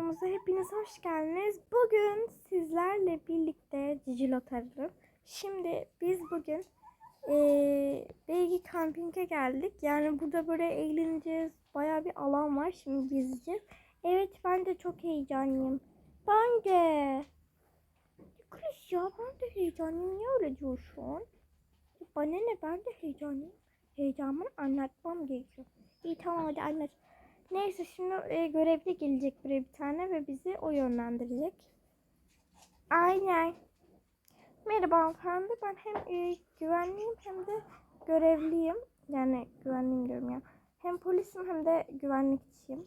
videomuza hepiniz hoş geldiniz. Bugün sizlerle birlikte Cicilot aradım. Şimdi biz bugün eee Belgi Camping'e geldik. Yani burada böyle eğleneceğiz. Baya bir alan var. Şimdi gezeceğiz. Evet ben de çok heyecanlıyım. Ben de. Chris ya ben de heyecanlıyım. Niye öyle diyorsun? Bana ne ben de heyecanlıyım. Heyecanımı anlatmam gerekiyor. İyi tamam hadi anlat. Neyse şimdi e, görevli gelecek buraya bir tane ve bizi o yönlendirecek. Aynen. Merhaba hanımefendi. Ben hem e, güvenliyim hem de görevliyim. Yani güvenliyim diyorum ya. Hem polisim hem de güvenlikçiyim.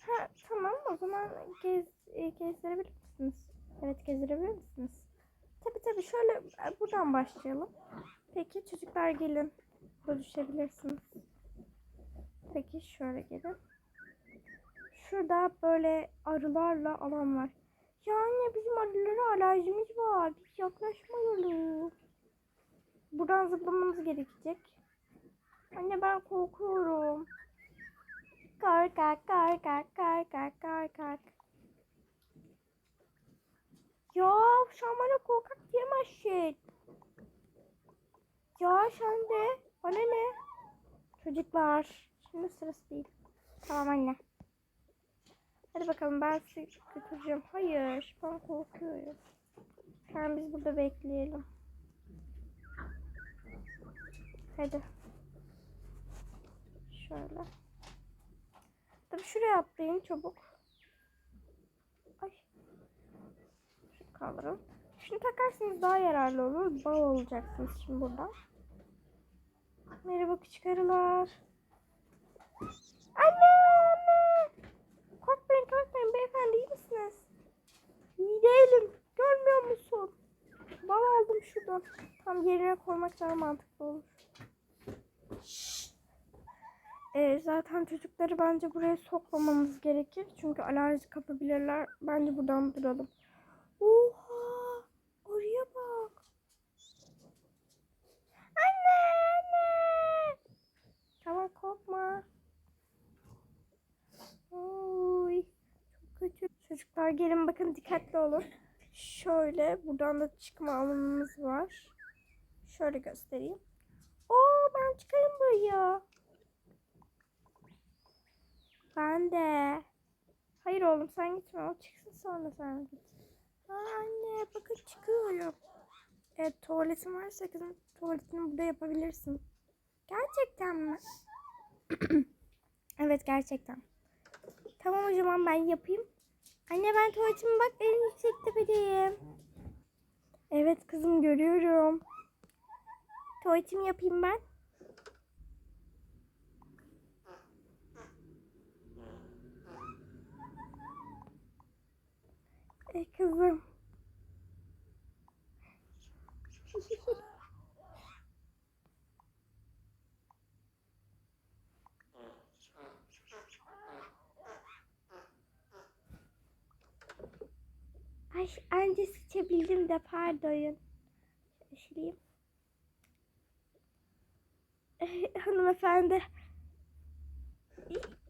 Ha tamam o zaman gez, e, gezdirebilir misiniz? Evet gezdirebilir misiniz? Tabi tabi şöyle e, buradan başlayalım. Peki çocuklar gelin. Burada düşebilirsiniz. Peki şöyle gelin. Şurada böyle arılarla alan var. Ya anne bizim arılara alerjimiz var. Biz yaklaşmayalım. Buradan zıplamamız gerekecek. Anne ben korkuyorum. Kalk kalk kalk kalk kalk kalk kalk kalk. Ya sen bana korkak diyemezsin. Ya sen de. Bana ne? Çocuklar. Şimdi sırası değil. Tamam anne. Hadi bakalım ben sizi götüreceğim. Hayır ben korkuyorum. Sen biz burada bekleyelim. Hadi. Şöyle. Tabii şuraya atlayın çabuk. Ay. Şunu kaldırın. Şunu takarsınız daha yararlı olur. Bağ olacaksınız şimdi buradan. Merhaba küçük arılar. Anne korkmayın beyefendi iyi misiniz? İyi değilim. Görmüyor musun? Bal aldım şuradan. Tam yerine koymak daha mantıklı olur. Ee, zaten çocukları bence buraya sokmamamız gerekir. Çünkü alerji kapabilirler. Bence buradan duralım. Oha! Oraya bak. Anne! Anne! Tamam korkma. Oy, çok kötü. Çocuklar gelin bakın dikkatli olun. Şöyle buradan da çıkma alanımız var. Şöyle göstereyim. Oo ben çıkayım buraya. Ben de. Hayır oğlum sen gitme. O çıksın sonra sen git. Aa, anne bakın çıkıyorum. Evet tuvaletin varsa kızım tuvaletini burada yapabilirsin. Gerçekten mi? evet gerçekten. Tamam o zaman ben yapayım. Anne ben tuvaletime bak en yüksek tepedeyim. Evet kızım görüyorum. Tuvaletimi yapayım ben. E kızım. Ay anca sıçabildim de pardon. Eh, Hanımefendi.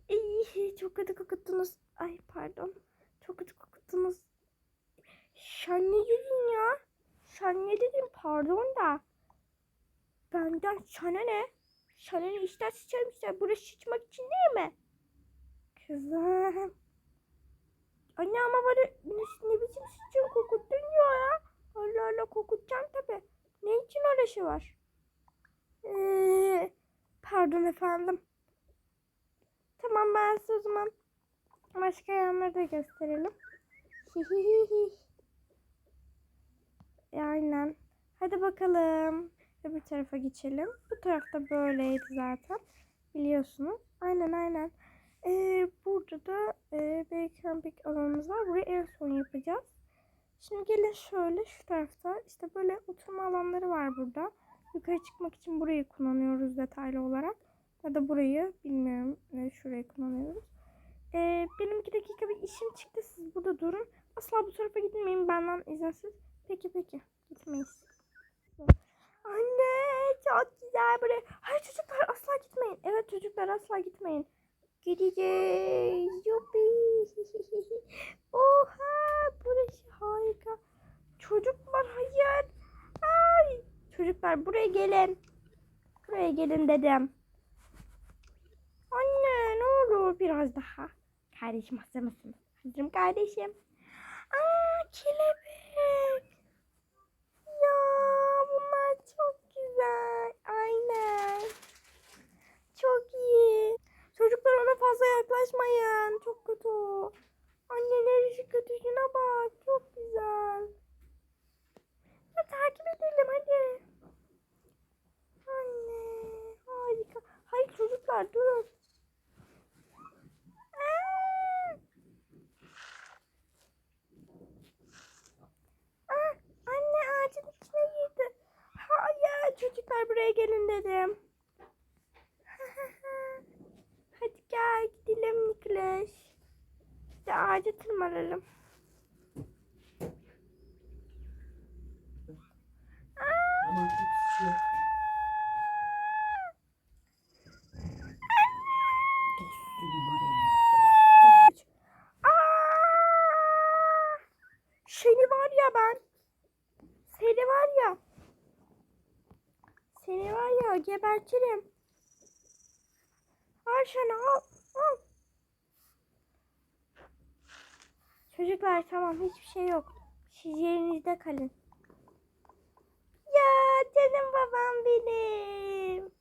İy, çok kötü kokuttunuz. Ay pardon. Çok kötü kokuttunuz. Sen ne dedin ya? Sen ne dedin pardon da. Benden sana ne? Sana ne ister. Burası sıçmak için değil mi? Kızım. Anne ama bana ne, ne biçim sıçın kokuttun ya ya. Allah Allah kokutacağım tabi. Ne şey var? Ee, pardon efendim. Tamam ben size o zaman başka yanları da gösterelim. Aynen. Hadi bakalım. Öbür tarafa geçelim. Bu tarafta böyleydi zaten. Biliyorsunuz. Aynen aynen. Ee, burada da e, bir camping alanımız var. Burayı en son yapacağız. Şimdi gelin şöyle şu tarafta işte böyle oturma alanları var burada. Yukarı çıkmak için burayı kullanıyoruz detaylı olarak. Ya da burayı bilmiyorum. E, şurayı kullanıyoruz. E, benim iki dakika bir işim çıktı. Siz burada durun. Asla bu tarafa gitmeyin benden izinsiz. Peki peki. Gitmeyiz. Anne çok güzel buraya. Hayır çocuklar asla gitmeyin. Evet çocuklar asla gitmeyin. Gideceğiz. Yuppi. Oha burası şey, harika. Çocuklar hayır. Ay. Çocuklar buraya gelin. Buraya gelin dedim. Anne ne olur biraz daha. Kardeşim hazır mısın? Hazırım kardeşim. Aa kelebek. Ya bunlar çok güzel. Aynen. Çok iyi. Çocuklar ona fazla yaklaşmayın. Çok kötü. Anneler işi kötü. Şuna bak. Çok güzel. Ya takip edelim hadi. Anne. Harika. Hayır çocuklar durun. Anne ağacın içine girdi. Hayır çocuklar buraya gelin dedim. Hadi gel gidelim Nikleş. Hadi ağaca tırmanalım. Aman. Aa! Seni var ya ben. Seni var ya. Seni var ya gebertirim. Al şunu al. al. Çocuklar tamam hiçbir şey yok. Siz yerinizde kalın. Ya canım babam benim.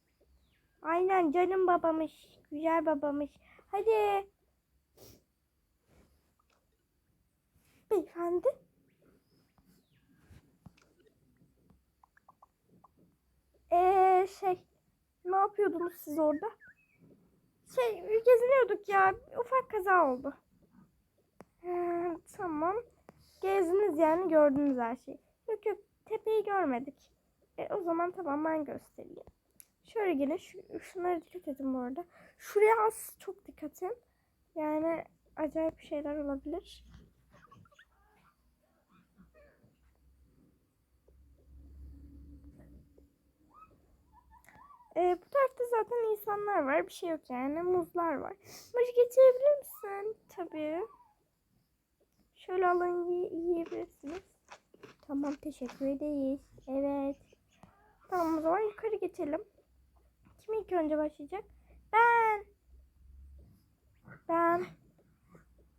Aynen canım babamış. Güzel babamış. Hadi. Beyefendi. Ee, şey, ne yapıyordunuz siz orada? Şey, geziniyorduk ya. Ufak kaza oldu. Tamam. Gezdiniz yani gördünüz her şeyi. Yok yok, tepeyi görmedik. E, o zaman tamam ben göstereyim. Şöyle gelin, şu, şunlara dikkat edin bu arada. Şuraya az çok dikkat edin. Yani acayip şeyler olabilir. Ee, bu tarafta zaten insanlar var. Bir şey yok yani. Muzlar var. Muz getirebilir misin? Tabii. Şöyle alın yi- yiyebilirsiniz. Tamam teşekkür ederiz. Evet. Tamam o zaman yukarı geçelim. Kim ilk önce başlayacak? Ben. Ben.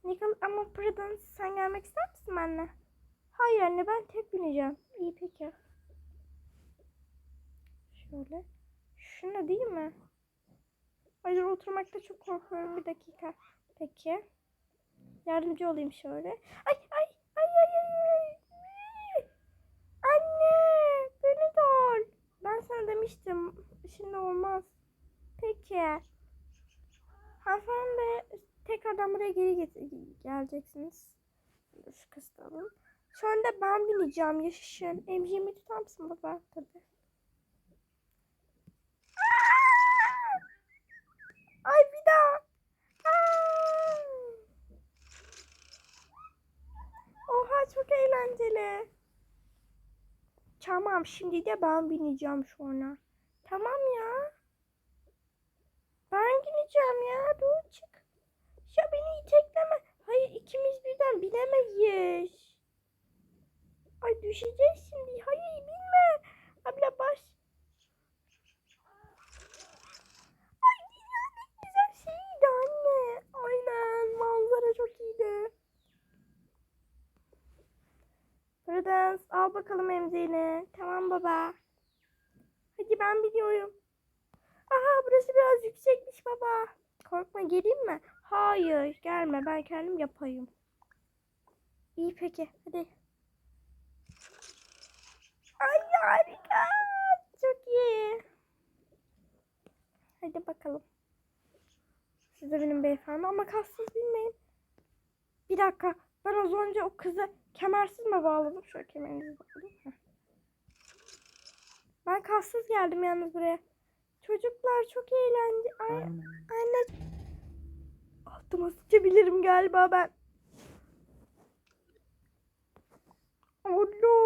Nickel ama Prudence sen gelmek ister misin benimle? Hayır anne ben tek bineceğim. İyi peki. Şöyle. Şunu değil mi? Hayır oturmakta çok korkuyorum. Bir dakika. Peki. Yardımcı olayım şöyle. Ay ay ay ay ay. Anne beni de al. Ben sana demiştim. Şimdi olmaz. Peki. Hanımefendi tekrardan buraya geri get- geleceksiniz. Şu kıstalım. Şu anda ben bineceğim. Yaşasın. Emziğimi tutar mısın baba? Tabii. Ay bir daha. Aa! Oha çok eğlenceli. Tamam şimdi de ben bineceğim sonra. Tamam ya. Ben bineceğim ya. Dur çık. Ya beni itekleme. Hayır ikimiz birden binemeyiz. Ay düşeceğiz şimdi. Hayır binme. Abla baş. Ay dünyanın en güzel şeyiydi anne. Aynen manzara çok iyiydi. Prudence al bakalım emziğini. Tamam baba. Hadi ben biliyorum. Aha burası biraz yüksekmiş baba. Korkma geleyim mi? Hayır gelme ben kendim yapayım. İyi peki hadi. Ay harika. Çok iyi. Hadi bakalım. Siz de benim beyefendi ama kassız bilmeyin. Bir dakika. Ben az önce o kızı Kemersiz mi bağladım? Şöyle kemerinizi bağladım. Heh. Ben kassız geldim yalnız buraya. Çocuklar çok eğlendi. Ay, anne. Altıma sıçabilirim galiba ben. Allah.